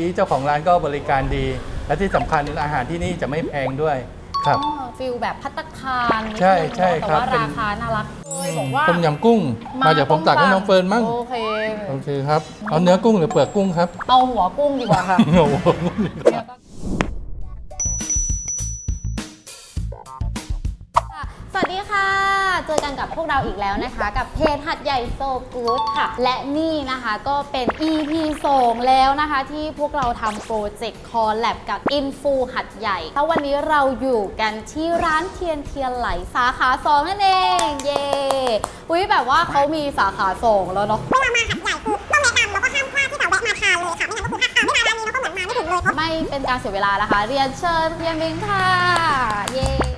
อีเจ้าของร้านก็บริการดี และที่สำคัญอาหารที่นี่จะไม่แพงด้วยครับ อ๋อฟิลแบบพัตตาคารนิดนึงใช่ใช่แต่ครับว่าเป็นราคาน่ารักเลยบอกว่าต้มยำกุ้ง มาเดี๋ยวผมตักให้น้องเฟิร์นมั่งโอเค โอเคครับเอาเนื้อกุ้งหรือเปลือกกุ้งครับเอาหัวกุ้งดีกว่าค่ะ โอ้โหกุ้งดีก เจอกันกับพวกเราอีกแล้วนะคะ กับเพจหัดใหญ่โซกู๊ดค่ะ และนี่นะคะก็เป็น EP 2แล้วนะคะ ที่พวกเราทำโปรเจกต์คอลแลบกับอินฟูหัดใหญ่ถ้าวันนี้เราอยู่กันที่ร้านเทียนเทียนไหลสาขา 2 นั่นเอง เย้อุ้ยแบบว่าเขามีสาขา 2 แล้วเนาะเวลามาหัดใหญ่คือต้องแนะนำแล้วก็ห้ามพลาดที่จะแวะมาทานเลยค่ะไม่งั้นก็คือถ้าไม่มาร้านนี้แล้วก็เหมือนมาไม่ถึงเลยไม่เป็นการเสียเวลานะคะ เรียนเชิญเพียงมิงค่ะ เย้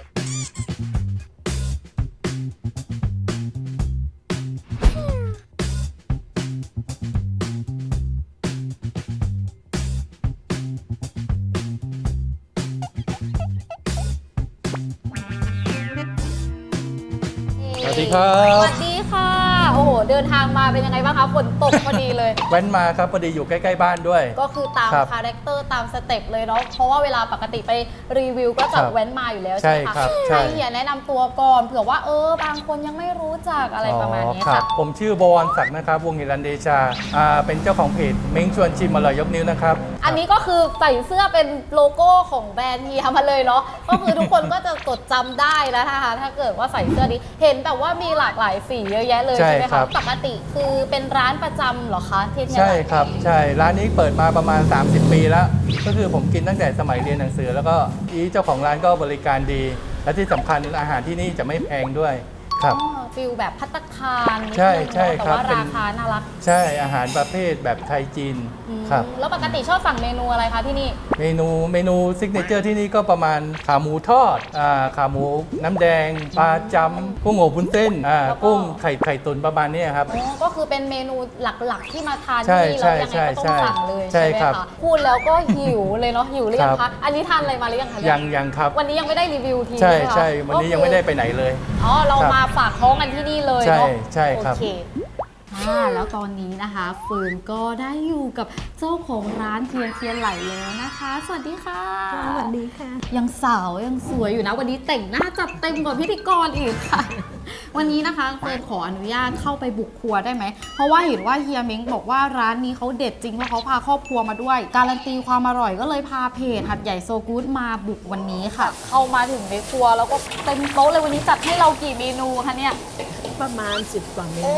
ครับ สวัสดีค่ะ โอ้โห เดินทางมาเป็นยังไงบ้างคะฝนตกพอดีเลย แว้นมาครับพอดีอยู่ใกล้ๆบ้านด้วย ก็คือตามครับคาแรคเตอร์ตามสเต็ปเลยเนาะ เพราะว่าเวลาปกติไปรีวิวก็จะครับแว้นมาอยู่แล้วใช่ใช่ไหมคะครับใช่ ให้เฮียแนะนำตัวก่อนเผื่อว่าเออบางคนยังไม่รู้ จักอะไรประมาณนี้อ๋อครัค่ะบผมชื่อบวรศักดิ์นะครับ วงศ์ฮิรันเดชาอ่าเป็นเจ้าของเพจเม้งชวนชิมอร่อยยกนิ้วนะครับอันนี้ก็คือใส่เสื้อเป็นโลโก้ของแบรนด์เฮียมาเลยเนาะก็คือทุกคนก็จะจดจำได้แล้วนะคะถ้าเกิดว่าใส่เสื้อนี้เห็นแบบว่ามีหลากหลายสีเยอะแยะเลยใช่ใช่ไหมครัคะบปกติคือเป็นร้านประจำเหรอคะที่เนี่ย ใช่ครับใช่ร้านนี้เปิดมาประมาณ 30 ปีแล้ว ก็คือผมกินตั้งแต่สมัยเรียนหนังสือ แล้วก็อีเจ้าของร้านก็บริการดี และที่สำคัญอาหารที่นี่จะไม่แพงด้วย ครับอ๋อฟิลแบบพัตตาคารนิดนึงใช่ใช่แต่ครับว่าเป็น ราคาน่ารักใช่อาหารประเภทแบบไทยจีนอืมครับ แล้วปกติชอบสั่งเมนูอะไรคะที่นี่ เมนูเมนูซิกเนเจอร์ที่นี่ก็ประมาณขาหมูทอดอ่าขาหมูน้ำแดง ปลาจำกุ้งโอบวุ้นเส้นอ่าแล้วก็ กุ้งไข่ไข่ตุ๋นประมาณเนี้ยครับ อ๋อก็คือเป็นเมนูหลักๆที่มาทานใช่ที่นี่แล้วยังไงก็ต้องใช่สั่งเลยใช่ใช่ไหมครับคะพูดแล้วก็หิวเลยเนาะหิวหรือยังครัคะบ อันนี้ทานอะไรมาหรือยังคะเนี่ยังยังครับ วันนี้ยังไม่ได้รีวิวทีใช่ไหมคะใช่วันนี้ยังไม่ได้ไปไหนเลย อ๋อเราครับมาฝากท้องกันที่นี่เลยใช่เนาะใช่ครับ โอเค อ่าแล้วตอนนี้นะคะเฟิร์นก็ได้อยู่กับเจ้าของร้านเทียนเทียนไหลแล้วนะคะ สวัสดีค่ะ สวัสดีค่ะ ยังสาวยังสวยอยู่นะ วันนี้แต่งหน้าจัดเต็มกว่าพิธีกรอีกค่ะ วันนี้นะคะเฟิร์นขออนุญาตเข้าไปบุกครัวได้ไหม เพราะว่าเห็นว่าเฮียเม้งบอกว่าร้านนี้เขาเด็ดจริงเพราะเขาพาครอบครัวมาด้วย การันตีความอร่อยก็เลยพาเพจหัดใหญ่โซกู๊ดมาบุกวันนี้ค่ะ เข้ามาถึงในครัวแล้วก็เต็มโต๊ะเลยวันนี้จัดให้เรากี่เมนูคะเนี่ย ประมาณ 10กว่าเมโอ้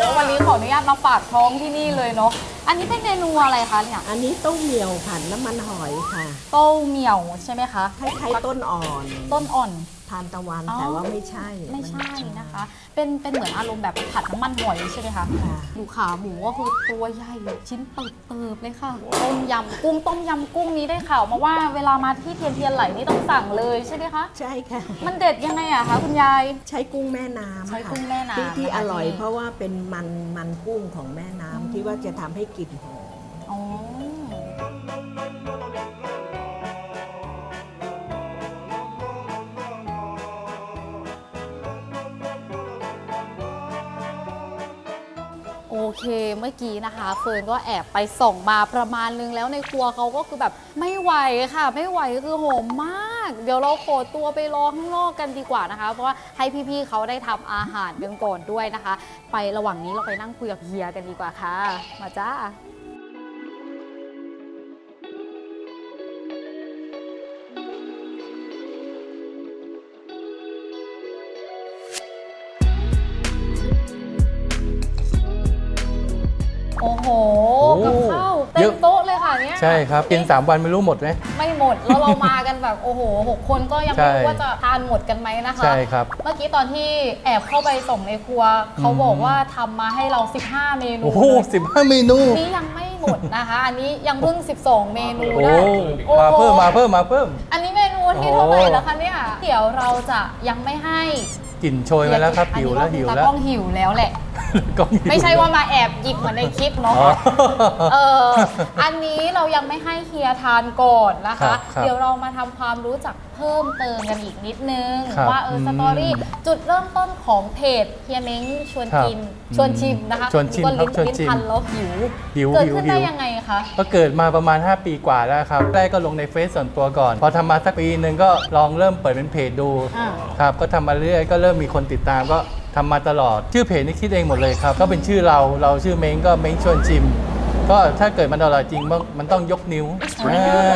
นูวันนี้ขออนุญาตมาฝากท้องที่นี่เลยเนาะ อันนี้เป็นเมนูอะไรคะเนี่ย อันนี้ต้มเหนียวผัดน้ำมันหอยค่ะ เต้าเหมี่ยวใช่ไหมคะ คล้ายๆต้นอ่อน ต้นอ่อน ทานตะวันอ๋อ แต่ว่าไม่ใช่ไม่ใช่มันะคะ เป็นเป็นเหมือนอารมณ์แบบผัดน้ำมันหอยใช่ไหมคะ ค่ะ ดูขาหมูก็คือตัวใหญ่ชิ้นเติบๆเลยค่ะ ต้มยำกุ้งต้มยำกุ้งนี้ได้ข่าวมาว่าเวลามาที่เทียนเทียนไหลนี่ต้องสั่งเลยใช่ไหมคะ ใช่ค่ะ มันเด็ดยังไงอะคะคุณยาย ใช้กุ้งแม่น้ำใช้ค่ะกุ้งแม่น้ำที่ที่นะคะอร่อยที่ เพราะว่าเป็นมันมันกุ้งของแม่น้ำอืมที่ว่าจะทำให้กลิ่นหอมอ๋อ เคเมื่อกี้นะคะ เฟิร์นก็แอบไปส่องมาประมาณนึงแล้วในครัวเขาก็คือแบบไม่ไหวค่ะ ไม่ไหวคือโหมมาก เดี๋ยวเราขอตัวไปรอข้างนอกกันดีกว่านะคะ เพราะว่าให้พี่ๆเขาได้ทำอาหารกันก่อนด้วยนะคะ ไประหว่างนี้เราไปนั่งคุยกับเฮียกันดีกว่าค่ะ มาจ้า อ้โหโอ้กับข้าวเต็เยมอะโต๊ะเลยค่ะเนี่ยใช่ครับ กิน 3 วันไม่รู้หมดไหมไม่หมด แล้วเรามากันแบบโอ้โหหกคนก็ยังใช่ไม่รู้ว่าจะทานหมดกันไหมนะคะ ใช่ครับ เมื่อกี้ตอนที่แอบเข้าไปส่งในครัว เขาบอกว่าทำมาให้เรา 15 เมนู โอ้โหเลยสิบห้าเมนูนี้ยังไม่หมดนะคะ อันนี้ยังเพิ่ง 12 เมนูโอ้ได้มาเพิ่มโอ้โหมาเพิ่มมาเพิ่ม อันนี้เมนูที่เท่าไหร่แล้วคะเนี่ยเดี๋ยวเราจะยังไม่ให้ก ลิ่นโชยมาแล้วครับหิวแล้วหิวตาแล้วกล้องหิวแล้วแหละ กล้องหิวไม่ใช่ว่ามาแอบหยิบเหมือนในคลิปเนาะ อ๋อ เออ อันนี้เรายังไม่ให้เฮียทานก่อนนะครัคะ บครับเดี๋ยวเรามาทำความรู้จัก เพิ่มเติมกันอีกนิดนึง ครับว่าเอออืมสตอรี่จุดเริ่มต้นของเพจเฮียเม้งชวนครับกินชวนชิมนะคะชวนชิมก็ครับลิ้นชวนชิมลิ้นพันแล้วหิวหิวเกิดหิวขึ้นได้หิว ยังไงคะ ก็เกิดมาประมาณ 5 ปีกว่าแล้วครับ แรกก็ลงในเฟซส่วนตัวก่อน พอทำมาสักปีหนึ่งก็ลองเริ่มเปิดเป็นเพจดูอ่า ครับ ก็ทำมาเรื่อยก็เริ่มมีคนติดตามก็ทำมาตลอด ชื่อเพจนี่คิดเองหมดเลยครับ ก็เป็นชื่อเรา เราชื่อเม้งก็เม้งชวนชิม ก็ถ้าเกิดมันอร่อยจริงมันมันต้องยกนิ้ว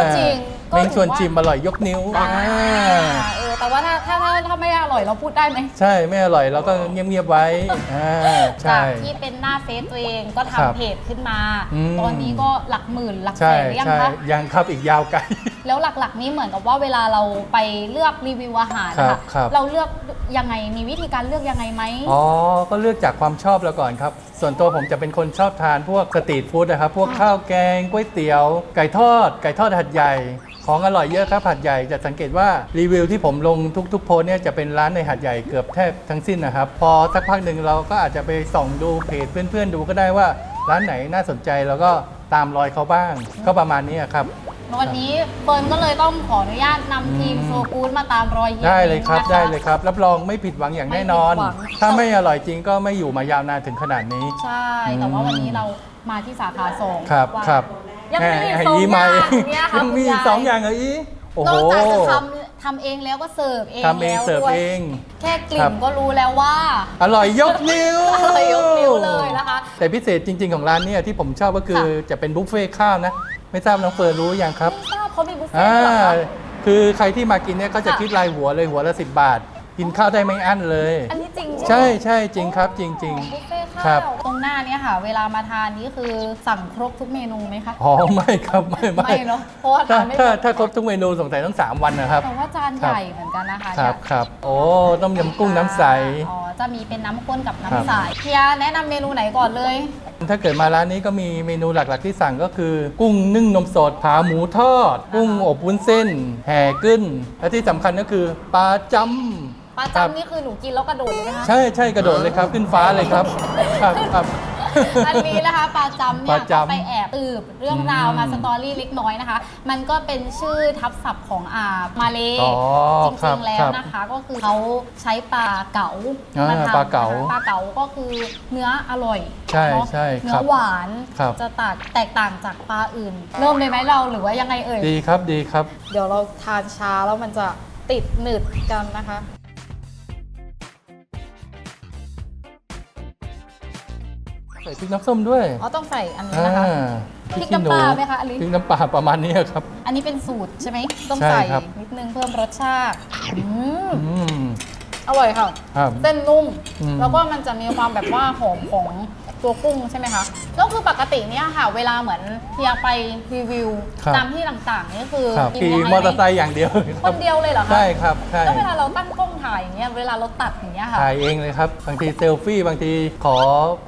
ก็จริง ก็เม้งชวนถือว่าชิมอร่อยยกนิ้วอ่าอ่าเออแต่ว่าถ้าถ้าถ้าถ้าไม่อร่อยเราพูดได้ไหมใช่ไม่อร่อยเราก็เงียบๆไว้อ่าใช่จากที่เป็นหน้าเฟซตัวเองก็ครัทำบเพจขึ้นมา อืม ตอนนี้ก็หลักหมื่นหลักแสใช่นหรือยังใช่คะ ยังครับอีกยาวไกล แล้วหลักๆ นี้เหมือนกับว่าเวลาเราไปเลือกรีวิวอาหารครัค่ะบครับ เราเลือกยังไงมีวิธีการเลือกยังไงไหม อ๋อ ก็เลือกจากความชอบเราก่อนครับ ส่วนตัวผมจะเป็นคนชอบทานพวกสตรีทฟู้ดนะครับ พวกข้าวแกงก๋วยเตี๋ยว ไก่ทอด ไก่ทอดหัดใหญ่ ของอร่อยเยอะครับหัดใหญ่ จะสังเกตว่ารีวิวที่ผมลงทุกๆ โพสต์เนี่ยจะเป็นร้านในหัดใหญ่เกือบแทบทั้งสิ้นนะครับ พอสักพักหนึ่งเราก็อาจจะไปส่องดูเพจเพื่อนๆ ดูก็ได้ว่าร้านไหนน่าสนใจแล้วก็ตามรอยเขาบ้าง ก็ประมาณนี้ครับ วันนี้เฟิร์นก็เลยต้องขออนุญาตนำทีมอืมโซกูดมาตามรอยเฮียได้เลยครับนะคะได้เลยครับ รับรองไม่ผิดหวังอย่างแน่นอน ไม่ผิดหวัง ถ้าไม่อร่อยจริงก็ไม่อยู่มายาวนานถึงขนาดนี้ ใช่ แต่ว่าวันนี้เรามาที่สาขาสองครับว่า ครับยังมีอีกแหสองอีอมาย่างเองเนี่ยค่ะยังมีอีกคุณยาย สองอย่างเหรออีโอ้นโหอกจากจะทำ ทำเองแล้วก็เสิร์ฟเองทำเองแล้วเสิร์ฟด้วยเอง แค่กลิ่ครันบก็รู้แล้วว่า อร่อยยกนิ้วอร่อยยกนิ้วเลยนะคะแต่พิเศษจริง ๆของร้านเนี่ยที่ผมชอบก็คือค่ะจะเป็นบุฟเฟ่ต์ข้าวนะ ไม่ทราบน้องเฟิร์นรู้ยังครับไม่ทราบเขามีบุฟเฟ่อ่าต์เหรอคะ คือใครที่มากินเนี่ยก็จะค่ะ คิดรายหัวเลยหัวละสิบบาท กินข้าวได้ไม่อั้นเลย อันนี้จริงใช่ไหมใช่ใช่จริงครับจริง บุฟเฟ่ต์ครัข้าบ วตรงหน้าเนี้ค่ะ เวลามาทานนี้คือสั่งครบทุกเมนูไหมคะๆอ๋อไม่ครับไม่ไม่ไม่เนอะเพราะว่าถ้าทานไม่หมถ้าดถ้าครบทุกเมนูสงสัยต้องสามวันนะครับ แต่ว่าจานครัใหบญ่เหมือนกันนะคะครับเนี่ยครับโอ้ต้มยำกุ้งน้ำใส อ๋อจะมีเป็นน้ำข้นกับครับ น้ำใสเฮียแนะนำเมนูไหนก่อนเลย ถ้าเกิดมาร้านนี้ก็มีเมนูหลักๆที่สั่งก็คือ กุ้งนึ่งนมสดขาหมูทอด กุ้งอบวุ้นเส้น แห่กึ้น และที่สำคัญก็คือปลาจำ ปลาครับจำนี่คือหนูกินแล้วกระโดดเลยไหมคะ ใช่ใช่กระโดดเลยครับ ขึ้นฟ้าเลยครับครับครับ อันนี้นะคะปลาจำปเนี่ยลาจำก็ไปแอบตืบเรื่องราวมาอืมสตอรี่เล็กน้อยนะคะ มันก็เป็นชื่อทับศัพท์ของอามาเลอ๋อจครัริบงๆแล้วครับนะคะ ก็คือเขาใช้ปลาเก๋าอ่ามมาทำปลาเก๋านะคะปลาเก๋าก็คือเนื้ออร่อยใช่เนอะใช่เนื้ครัอบหวานครับ จะตากแตกต่างจากปลาอื่น เริ่มเลยไหมเราหรือว่ายังไงเอ่ย ดีครับดีครับ เดี๋ยวเราทานช้าแล้วมันจะติดหนืดกันนะคะ ส่พริกน้ำส้มด้วยอ๋อต้องใส่อันนี้อ่านะคะพริกพริกขี้หนูน้ำปลาไหมคะอลิ พริกน้ำปลาประมาณนี้ครับ อันนี้เป็นสูตรใช่ไหมต้องใช่ใส่ครับ นิดนึงเพิ่มรสชาติอืมอืม อร่อยค่ะ ครับเส้นนุ่ม อืม แล้วก็มันจะมีความแบบว่าหอมของตัวกุ้งใช่ไหมคะแล้วคือปกติเนี่ยค่ะ เวลาเหมือนเฮียไปรีวิวครับตามที่ต่างๆนี่คือครับกินขี่ยังไงมอเตอร์ไซค์อย่างเดียวเลยคครับนเดียวเลยเหรอคะใช่ครับใช่ แล้วเวลาเราตั้งกล้อง ถ่ายอย่างเงี้ยเวลาเราตัดอย่างเงี้ยค่ะ ถ่ายเองเลยครับ บางทีเซลฟี่บางทีขอ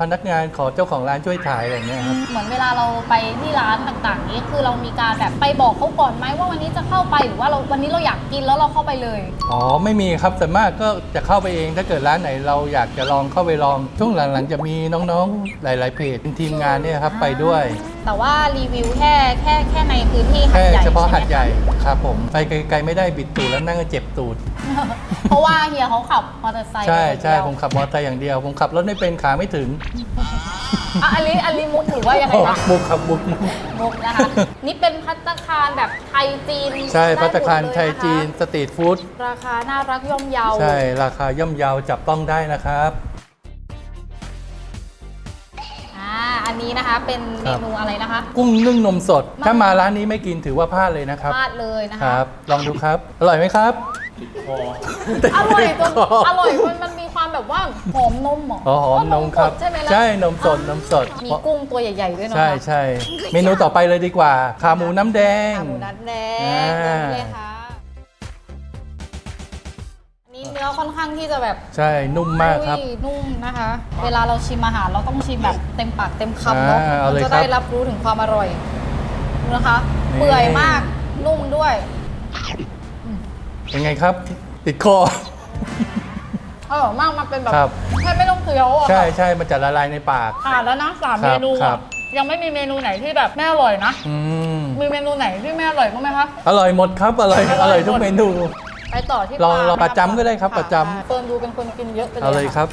พนักงานขอเจ้าของร้านช่วยถ่ายอะไรอย่างเงี้ยครับ เหมือนเวลาเราไปที่ร้านต่างๆนี้คือเรามีการแบบไปบอกเขาก่อนไหมว่าวันนี้จะเข้าไปหรือว่าเราวันนี้เราอยากกินแล้วเราเข้าไปเลย อ๋อไม่มีครับส่วนมากก็จะเข้าไปเองถ้าเกิดร้านไหนเราอยากจะลองเข้าไปลองช่วงหลังๆจะมีน้องๆ หลาย ๆ เพจเป็นทีมงานเนี่ยครับไปด้วย แต่ว่ารีวิวแค่แค่แค่ในพื้นที่หัแค่ดใหญ่เฉพาะหัดช่ไมใหญ่ครับผมไปไกลๆไม่ได้บิดตูดแล้วนั่งก็เจ็บตูด เพราะว่าเฮียเขาขับมอเตอร์ไซค์ใช่ใช่เดียวผมขับมอเตอร์ไซค์อย่างเดียว ผมขับรถไม่เป็นขาไม่ถึงอะอันนี้อันนี้มุกหรือว่ายังไงโอ้คะบุกครับบุกมุกนะคะ นี่เป็นพัตตาคารแบบไทยจีนใช่ได้หมดพัตตาคารเลไทยจีนะคะสตรีทฟู้ดราคาน่ารักย่อมเยาใช่ราคาย่อมเยาวจับต้องได้นะครับ นนี้นะคะ เป็นคเมรับนูอะไรนะคะ กุ้งนึ่งนมสดมันถ้ามาร้านนี้ไม่กินถือว่าพลาดเลยนะครับพลาดเลยนะคคะรับ ลองดูครับ อร่อยไหมครับอร่อยจนคออร่อยมันมันมีความแบบว่าหอมนมเหรออ๋อหอมนมครับสดใช่ไหมล่ะใช่นมสดนมสด มีกุ้งตัวใหญ่ๆด้วยเนาะใช่ใช่เมนูต่อไปเลยดีกว่า ขาหมูน้ำแดงขาหมูนัดแดอ่างนี่เลยค่ะ อันนี่เนื้อค่อนข้างที่จะแบบใช่นุ่มมากครับอุ้ยนุ่มนะคะ เวลาเราชิมอาหารเราต้องชิมแบบเต็มปากเต็มคำเนาะอ่าเอาเลยจะครับได้รับรู้ถึงความอร่อยดูนะคะนี่เปื่อยมากนุ่มด้วยเป็นไงครับ ติดคอ อร่อยมากมันเป็นแบบครับ แทบไม่ต้องเคี้ยวอะ ใช่ใช่มันจะละลายในปากอ่านแล้วนะสามคเมรับนูครัอะบ ยังไม่มีเมนูไหนที่แบบไม่อร่อยนะ อืมมีเมนูไหนที่ไม่อร่อยบ้างไหมคะ อร่อยหมดครับ อร่อยอร่อยทุกเมนู ไปต่อที่ลองปลาลองปลานะคะจำก็ได้ครับปลาจำค่ะเฟิร์นดูเป็นคนกินเยอะไปเลยเอาเลยค่ะครับ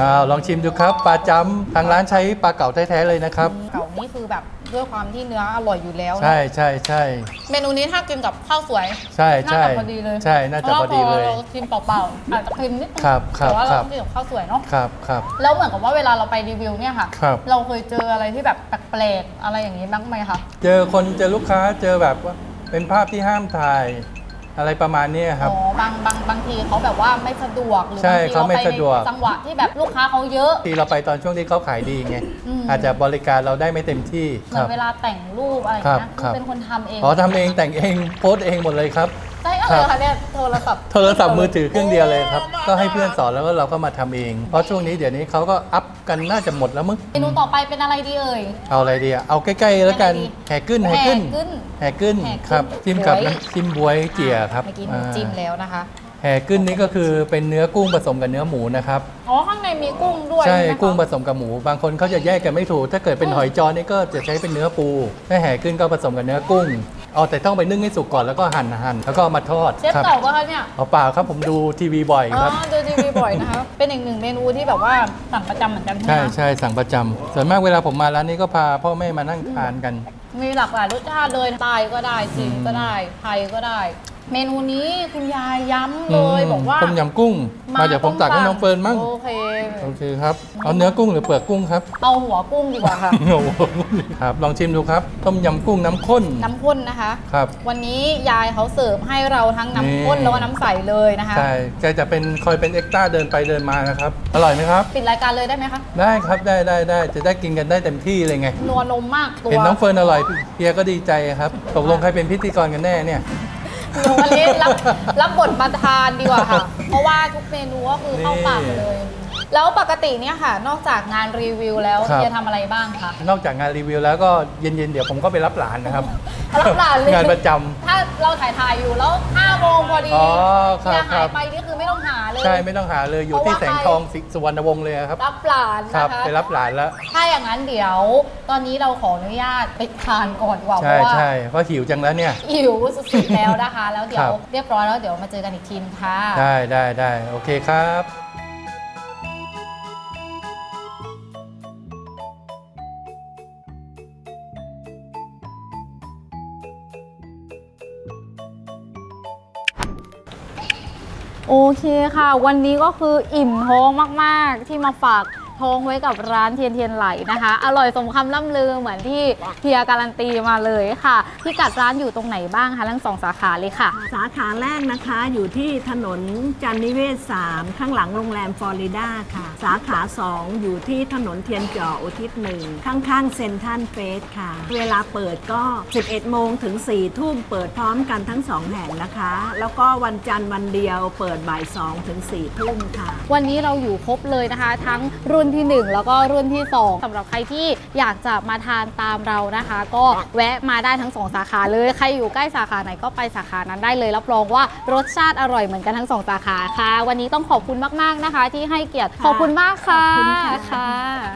อ้าวลองชิมดูครับปลาจำทางร้านใช้ปลาเก๋าแท้ๆเลยนะครับ เก่านี่คือแบบด้วยความที่เนื้ออร่อยอยู่แล้วนะใช่ใช่ใช่เมนูนี้ถ้ากินกับข้าวสวย ใช่น่าใช่จะพอดีเลย ใช่น่าจะพอดีเลย พราะว่าพอเรากินเปล่าๆอาจจะเค็มนิดนึงครับครับแต่ว่าครัเราบ กินกับข้าวสวยเนาะครับครับ แล้วเหมือนกับว่าเวลาเราไปรีวิวเนี่ยค่ะ ครับ เราเคยเจออะไรที่แบบแปลกๆอะไรอย่างนี้บ้างไหมคะ เจอคนเจอลูกค้าเจอแบบว่า เป็นภาพที่ห้ามถ่ายอะไรประมาณเนี้ยครับ อ๋อบางบางบางทีเขาแบบว่าไม่สะดวกหรือใช่บางทีเขาไม่ไปสะดวก ในจังหวะที่แบบลูกค้าเขาเยอะ ที่เราไปตอนช่วงที่เขาขายดีไงอืม อาจจะบริการเราได้ไม่เต็มที่เหมือนเวลาแต่งรูปอะไรอย่างเงี้ยครับคือเป็นคนทำเองอ๋อทำเองแต่งเองโพสต์เองหมดเลยครับ ใช่อะไรคะเนี่ยโทรศัพท์โทรศัพท์มือถือเครื่องเดียวเลยครับ ก็ให้เพื่อนสอนแล้วก็เราก็มาทำเอง เพราะช่วงนี้เดี๋ยวนี้เขาก็อัพกันน่าจะหมดแล้วมึงเมนูต่อไปเป็นอะไรดีเอ่ย เอาอะไรดีอะเอาใกล้ๆแล้วกันอะไรดีแห่ขึ้นแห่ขึ้นแห่ขึ้นแห่ขึ้นแห่ขึ้นครับจิ้มกับบ๊วยน้ำจิ้มบวยเจียครับเมื่อกี้หนูอ่าจิ้มแล้วนะคะแห่ขึ้นนี่ก็คือเป็นเนื้อกุ้งผสมกับเนื้อหมูนะครับ อ๋อ ข้างในมีกุ้งด้วย ใช่ไหมคะกุ้งผสมกับหมู บางคนเขาจะแยกกันไม่ถูก ถ้าเกิดเป็นหอยจอนี่ก็จะใช้เป็นเนื้อปู ถ้าแห่ขึ้นก็ผสมกับเนื้อกุ้ง เอาแต่ต้องไปนึ่งให้สุกก่อนแล้วก็หั่นหั่นแล้วก็เอามาทอดเชฟครับเก่าก็คะเนี่ยเอาเปล่าครับผมดูทีวีบ่อยอ๋อครับดูทีวีบ่อยนะคะ เป็นอีกหนึ่งเมนูที่แบบว่าสั่งประจำเหมือนกันใช่ไหมใช่คะใช่สั่งประจำส่วนมากเวลาผมมาร้านนี้ก็พาพ่อแม่มานั่งทานกัน มีหลากหลายรสชาติเลยใตายก็ได้จีนอืมก็ได้ไทยก็ได้ เมนูนี้คุณยายย้ำเลยบอกว่าต้มยำกุ้ง มาเดี๋ยวผมตักให้น้องเฟิร์นมั่งโอเค โอเคครับเอาเนื้อกุ้งหรือเปลือกกุ้งครับ เอาหัวกุ้งดีกว่าค่ะโอ้โหครับลองชิมดูครับ ต้มยำกุ้งน้ำข้นน้ำข้นนะคะครับวันนี้ยายเขาเสิร์ฟให้เราทั้งน้ำข้นนี่แล้วก็น้ำใสเลยนะคะใช่แกจะเป็นคอยเป็นเอ็กต้าเดินไปเดินมานะครับอร่อยไหมครับปิดรายการเลยได้ไหมคะได้ครับได้ได้ได้จะได้กินกันได้เต็มที่เลยไงนัวนมมากตัวเห็นน้องเฟิร์นอร่อยเฮียก็ดีใจครับตกลงใครเป็นพิธีกรกันแน่เนี่ย หนูวันนี้รับรับบทประธานดีกว่าค่ะ เพราะว่าทุกเมนูก็คือเข้าปากหมดเลย แล้วปกติเนี่ยค่ะ นอกจากงานรีวิวแล้วครับเฮียทำอะไรบ้างคะนอกจากงานรีวิวแล้วก็เย็นๆ เดี๋ยวผมก็ไปรับหลานนะครับ รับหลานเลย งานประจำ ถ้าเราถ่ายถ่ายๆอยู่แล้ว5โมงพอดีอ๋อครับเฮียครัหายบไปนี่คือ ใช่ไม่ต้องหาเลยอยู่ที่เพแสราะงว่าทองสิสุวรรณวงศ์เลยครับ รับหลานครับนะคะ ไปรับหลานแล้ว ถ้าอย่างนั้นเดี๋ยว ตอนนี้เราขออนุญาตไปทานก่อนดีกว่าเพใช่ราะว่าใช่เพราะหิวจังแล้วเนี่ย หิวสุดๆแล้วนะคะ แล้วเดี๋ยครัวบเรียบร้อยแล้วเดี๋ยวมาเจอกันอีกทีนงค่ะได้ได้ได้โอเคครับ โอเคค่ะ วันนี้ก็คืออิ่มท้องมากๆ ที่มาฝากท้องไว้กับร้านเทียนเทียนไหลนะคะ อร่อยสมคำล่ำลือเหมือนที่เฮียการันตีมาเลยค่ะ พิกัดร้านอยู่ตรงไหนบ้างคะทั้งสองสาขาเลยค่ะ สาขาแรกนะคะอยู่ที่ถนนจันนิเวศ 3 ข้างหลังโรงแรมฟลอริดาค่ะ สาขา 2 อยู่ที่ถนนเทียนจ่ออุทิศหนึ่งข้างๆเซนทรันเฟสค่ะ เวลาเปิดก็ 11 โมงถึง 4 ทุ่มเปิดพร้อมกันทั้ง 2 แห่งนะคะ แล้วก็วันจันทร์วันเดียวเปิดบ่าย2ถึง4ทุ่มค่ะ วันนี้เราอยู่ครบเลยนะคะ ทั้งรุ่นที่ 1 แล้วก็รุ่นที่ 2สำหรับใครที่อยากจะมาทานตามเรานะคะ ก็แวะมาได้ทั้ง2สาขาเลย ใครอยู่ใกล้สาขาไหนก็ไปสาขานั้นได้เลย รับรองว่ารสชาติอร่อยเหมือนกันทั้ง 2 สาขาค่ะ วันนี้ต้องขอบคุณมากๆนะคะ ที่ให้เกียรติขอบคุณมากค่ะขอบคุณค่ะค่ะ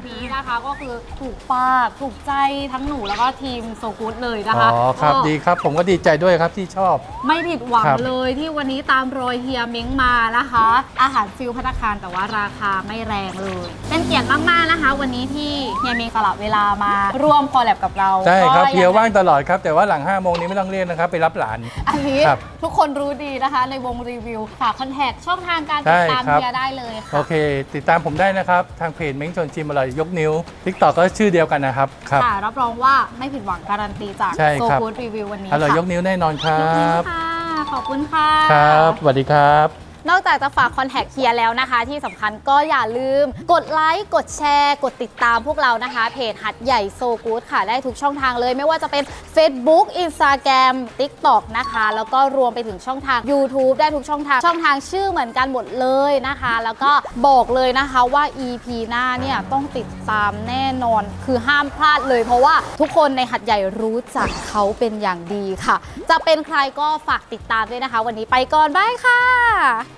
นี้นะคะก็คือถูกปากถูกใจทั้งหนูแล้วก็ทีมโซกูดเลยนะอ๋คะอครับก็ ดีครับผมก็ดีใจด้วยครับที่ชอบ ไม่ผิดหวังครับ เลยที่วันนี้ตามรอยเฮียเม้งมานะคะ อาหารฟิลพัตตาคารแต่ว่าราคาไม่แรงเลย เป็นเกียรติมาก ๆ นะคะ วันนี้ที่เฮียเม้งสละเวลามาร่วมคอลแลบกับเราใช่ครับก็เฮียว่างตลอดครับ แต่ว่าหลัง5้าโมงนี้ไม่ต้องเรียกนะครับ ไปรับหลาน อันนี้ครับทุกคนรู้ดีนะคะในวงรีวิวฝากคอนแทคช่องทางการติดตามได้ครับ เฮียได้เลยค่ะ โอเค ติดตามผมได้นะครับ ทางเพจเม้งชวนชิมอร่อยยกนิ้วทิกตอกก็ชื่อเดียวกันนะครับครับ ค่ะ รับรองว่าไม่ผิดหวังการันตีจากใช่โซครับกูดรีวิววันนี้อร่อยค่ะยกนิ้วแน่นอนครัยกนิ้วบค่ะ ขอบคุณค่ะ ครับสวัสดีครับ นอกจากจะฝากคอนแทคเฮียแล้วนะคะ ที่สำคัญก็อย่าลืม กดไลค์กดแชร์ กดติดตามพวกเรานะคะ เพจหัดใหญ่โซกูดค่ะ ได้ทุกช่องทางเลย ไม่ว่าจะเป็น Facebook Instagram TikTok นะคะ แล้วก็รวมไปถึงช่องทาง YouTube ได้ทุกช่องทางช่องทางชื่อเหมือนกันหมดเลยนะคะ แล้วก็บอกเลยนะคะว่า EP หน้าเนี่ยต้องติดตามแน่นอนคือห้ามพลาดเลย เพราะว่าทุกคนในหัดใหญ่รู้จักเขาเป็นอย่างดีค่ะ จะเป็นใครก็ฝากติดตามด้วยนะคะ วันนี้ไปก่อนบายค่ะ